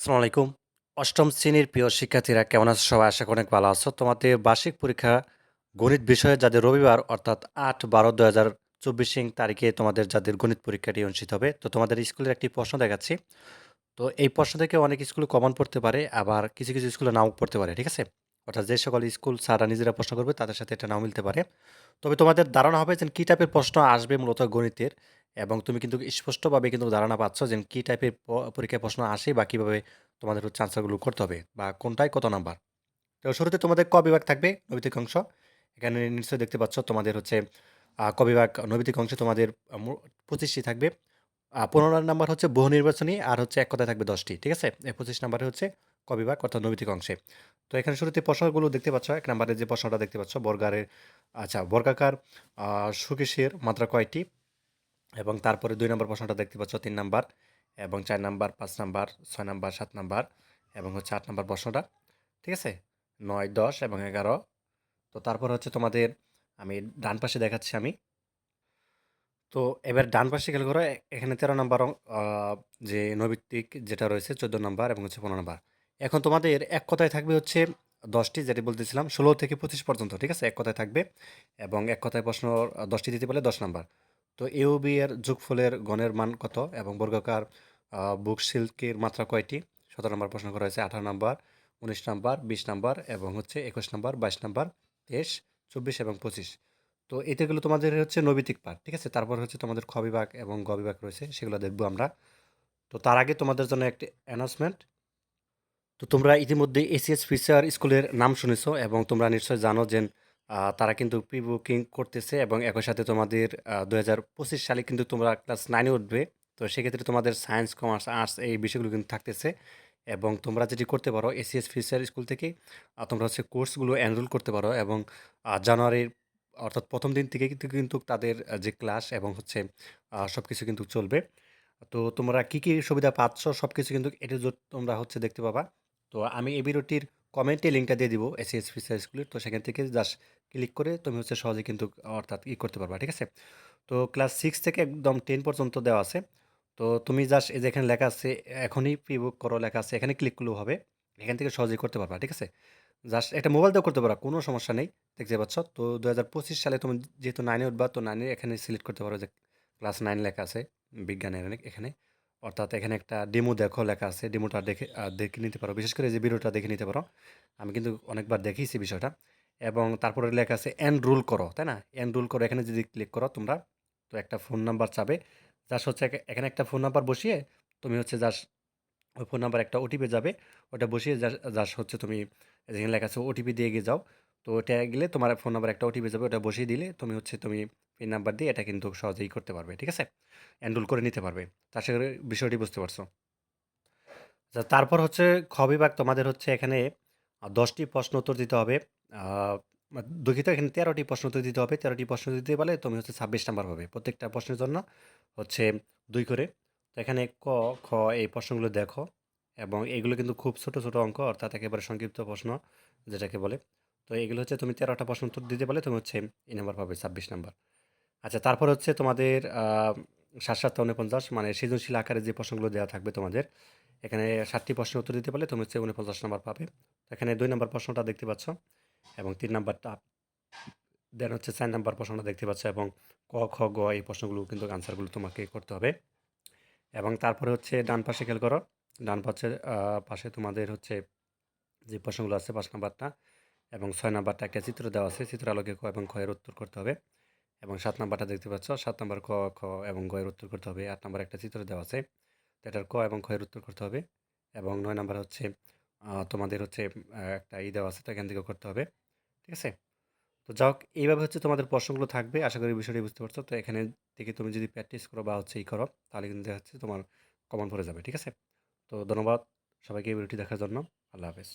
আসসালামু আলাইকুম। অষ্টম শ্রেণির প্রিয় শিক্ষার্থীরা কেমন আছো সবাই? আশা করি অনেক ভালো আছো। তোমাদের বার্ষিক পরীক্ষা গণিত বিষয়ে যাদের রবিবার অর্থাৎ ৮-১২-২০২৪ সিং তারিখে তোমাদের যাদের গণিত পরীক্ষাটি অনুষ্ঠিত হবে। তো তোমাদের স্কুলের একটি প্রশ্ন দেখাচ্ছি। তো এই প্রশ্ন থেকে অনেক স্কুলে কমন পড়তে পারে, আবার কিছু, কিছু স্কুলে নাও পড়তে পারে। ঠিক আছে? অর্থাৎ যে সকল স্কুল স্যাররা নিজেরা প্রশ্ন করবে তাদের সাথে এটা নাও মিলতে পারে। তবে তোমাদের ধারণা হবে যে কি টাইপের প্রশ্ন আসবে মূলত গণিতের এবং তুমি কিন্তু স্পষ্টভাবে কিন্তু ধারণা পাচ্ছ যে কী টাইপের পরীক্ষায় প্রশ্ন আসে বা কীভাবে তোমাদের হচ্ছে আনসারগুলো করতে হবে বা কোনটায় কত নাম্বার। তো শুরুতে তোমাদের ক বিভাগ থাকবে নৈতিক অংশ। এখানে নিশ্চয়ই দেখতে পাচ্ছ তোমাদের হচ্ছে ক বিভাগ, নৈতিক অংশে তোমাদের আ মো ২৫ টি থাকবে। ১৫ নাম্বার হচ্ছে বহু নির্বাচনী আর হচ্ছে এক কথায় থাকবে দশটি, ঠিক আছে? এই ২৫ নাম্বারে হচ্ছে ক বিভাগ অর্থাৎ নৈতিক অংশে। তো এখানে শুরুতে প্রশ্নগুলো দেখতে পাচ্ছ। এক নাম্বারে যে প্রশ্নটা দেখতে পাচ্ছ, বর্গারের আচ্ছা বর্গাকার সুকেশের মাত্রা কয়টি? এবং তারপরে দুই নাম্বার প্রশ্নটা দেখতে পাচ্ছ তিন নাম্বার এবং চার নাম্বার, পাঁচ নাম্বার, ছয় নাম্বার, সাত নাম্বার এবং হচ্ছে আট নাম্বার প্রশ্নটা। ঠিক আছে? নয় দশ এবং ১১ তো তারপর হচ্ছে তোমাদের আমি ডান পাশে দেখাচ্ছি আমি। তো এবার ডান পাশে খেয়াল করো এখানে ১৩ নাম্বার যে নৈমিত্তিক যেটা রয়েছে ১৪ নাম্বার এবং হচ্ছে ১৫ নাম্বার। এখন তোমাদের এক কথায় থাকবে হচ্ছে ১০ টি যেটি বলতেছিলাম ১৬ থেকে ২৫ পর্যন্ত। ঠিক আছে? এক কথায় থাকবে এবং এক কথায় প্রশ্ন দশটি দিতে পারলে ১০ নাম্বার। তো এ ও বি এর যোগফলের গণের মান কত? এবং বর্গাকার বুক সিল্কের মাত্রা কয়টি? সতেরো নম্বর প্রশ্ন করা হয়েছে, ১৮ নাম্বার, ১৯ নাম্বার, ২০ নাম্বার এবং হচ্ছে ২১ নাম্বার, ২২ নাম্বার, ২৩, ২৪ এবং ২৫। তো এটাগুলো তোমাদের হচ্ছে নৈবিতিক পার্ট। ঠিক আছে? তারপর হচ্ছে তোমাদের খ বিভাগ এবং গ বিভাগ রয়েছে সেগুলো দেখব আমরা। তো তার আগে তোমাদের জন্য একটি অ্যানাউন্সমেন্ট। তো তোমরা ইতিমধ্যে এসিএস ফিচার স্কুলের নাম শুনেছ এবং তোমরা নিশ্চয়ই জানো যে তারা কিন্তু প্রি বুকিং করতেছে এবং একই সাথে তোমাদের আ ২০২৫ সালে কিন্তু তোমরা ক্লাস 9 এ উঠবে। তো সেক্ষেত্রে তোমাদের সায়েন্স, কমার্স, আর্টস এই বিষয়গুলো কিন্তু থাকতেছে এবং তোমরা যেটি করতে পারো এসিএস ফিচার স্কুল থেকে তোমরা হচ্ছে কোর্সগুলো এনরোল করতে পারো এবং জানুয়ারির অর্থাৎ প্রথম দিন থেকে কিন্তু কিন্তু তাদের যে ক্লাস এবং হচ্ছে সব কিছু কিন্তু চলবে। তো তোমরা কি, কি সুবিধা পাচ্ছ সব কিছু কিন্তু এ টু তোমরা হচ্ছে দেখতে পাবা। তো আমি এই ভিডিওটির কমেন্টে লিঙ্কটা দিয়ে দিব এসিএস ফিচার স্কুলের। তো সেখান থেকে জাস্ট ক্লিক করে তুমি হচ্ছে সহজেই কিন্তু অর্থাৎ ই করতে পারবা। ঠিক আছে? তো ক্লাস সিক্স থেকে একদম টেন পর্যন্ত দেওয়া আছে। তো তুমি জাস্ট এই যে এখানে লেখা আছে, এখনই প্রি বুক করো লেখা আছে। এখানে ক্লিক করলেও হবে। এখান থেকে সহজেই করতে পারবা। ঠিক আছে? জাস্ট এটা মোবাইল দিয়েও করতে পারবা। কোনো সমস্যা নেই। দেখতে পাচ্ছ। তো ২০২৫ সালে তুমি যেহেতু 9 এ উঠবা, তো নাইনে এখানে সিলেক্ট করতে পারো যে ক্লাস নাইন লেখা আছে, বিজ্ঞানের এখানে। অর্থাৎ এখানে একটা ডেমো দেখো লেখা আছে। ডেমোটা দেখে দেখে নিতে পারো। বিশেষ করে যে ভিডিওটা দেখে নিতে পারো। আমি কিন্তু অনেকবার দেখিয়েছি বিষয়টা। এবং তারপরে লেখা আছে এনরোল করো। তাই না? এনরোল করো এখানে যদি ক্লিক করো তোমরা, তো একটা ফোন নাম্বার চাবে। জাস্ট হচ্ছে এখানে একটা ফোন নাম্বার বসিয়ে তুমি হচ্ছে জাস্ট ওই ফোন নাম্বার একটা ওটিপি যাবে। ওটা বসিয়ে জাস্ট হচ্ছে তুমি যেখানে লেখা আছে ওটিপি দিয়ে গিয়ে যাও। তো ওটা গেলে তোমার ফোন নাম্বার একটা ওটিপি যাবে। ওটা বসিয়ে দিলে তুমি হচ্ছে তুমি পিন নাম্বার দিয়ে এটা কিন্তু সহজেই করতে পারবে। ঠিক আছে? এনরোল করে নিতে পারবে। তো আশা করি বিষয়টি বুঝতে পারছ। আচ্ছা তারপর হচ্ছে খ বিভাগ তোমাদের হচ্ছে এখানে দশটি প্রশ্ন উত্তর দিতে হবে। দুঃখিত এখানে তেরোটি প্রশ্ন উত্তর দিতে হবে। ১৩ টি প্রশ্ন দিতে পারলে তুমি হচ্ছে ২৬ নাম্বার পাবে। প্রত্যেকটা প্রশ্নের জন্য হচ্ছে দুই করে। তো এখানে ক, খ এই প্রশ্নগুলো দেখো এবং এগুলো কিন্তু খুব ছোট, ছোট অঙ্ক অর্থাৎ একেবারে সংক্ষিপ্ত প্রশ্ন যেটাকে বলে। তো এগুলো হচ্ছে তুমি তেরোটা প্রশ্ন উত্তর দিতে পারলে তুমি হচ্ছে এই নাম্বার পাবে ২৬ নাম্বার। আচ্ছা তারপর হচ্ছে তোমাদের আ ৭, ৭ টা ৪৯ মানে সৃজনশীল আকারে যে প্রশ্নগুলো দেওয়া থাকবে তোমাদের। এখানে ৭ প্রশ্ন উত্তর দিতে পারলে তুমি হচ্ছে ৪৯ নাম্বার পাবে। এখানে দুই নাম্বার প্রশ্নটা দেখতে পাচ্ছ এবং তিন নাম্বারটা দেন হচ্ছে চার নাম্বার প্রশ্নটা দেখতে পাচ্ছ এবং ক, খ, গ এই প্রশ্নগুলো কিন্তু আনসারগুলো তোমাকে করতে হবে। এবং তারপরে হচ্ছে ডান পাশে খেয়াল করো। ডান পাশে পাশে তোমাদের হচ্ছে যে প্রশ্নগুলো আছে পাঁচ নাম্বারটা এবং ছয় নাম্বারটা একটা চিত্র দেওয়া আছে। চিত্র আলোকে ক এবং এর উত্তর করতে হবে। এবং সাত নাম্বারটা দেখতে পাচ্ছ। সাত নাম্বার ক, খ এবং গ এর উত্তর করতে হবে। আট নাম্বার একটা চিত্র দেওয়া আছে। তো এটার ক এবং এর উত্তর করতে হবে। এবং নয় নাম্বার হচ্ছে তোমাদের হচ্ছে একটা ই দেওয়া আছে তো এখান থেকেও করতে হবে। ঠিক আছে? তো যাই হোক এইভাবে হচ্ছে তোমাদের প্রশ্নগুলো থাকবে। আশা করি বিষয়টি বুঝতে পারছ। তো এখানে থেকে তুমি যদি প্র্যাকটিস করো বা হচ্ছে ই করো তাহলে কিন্তু দেখা যাচ্ছে তোমার কমন পড়ে যাবে। ঠিক আছে? তো ধন্যবাদ সবাইকে এই ভিডিওটি দেখার জন্য। আল্লাহ হাফেজ।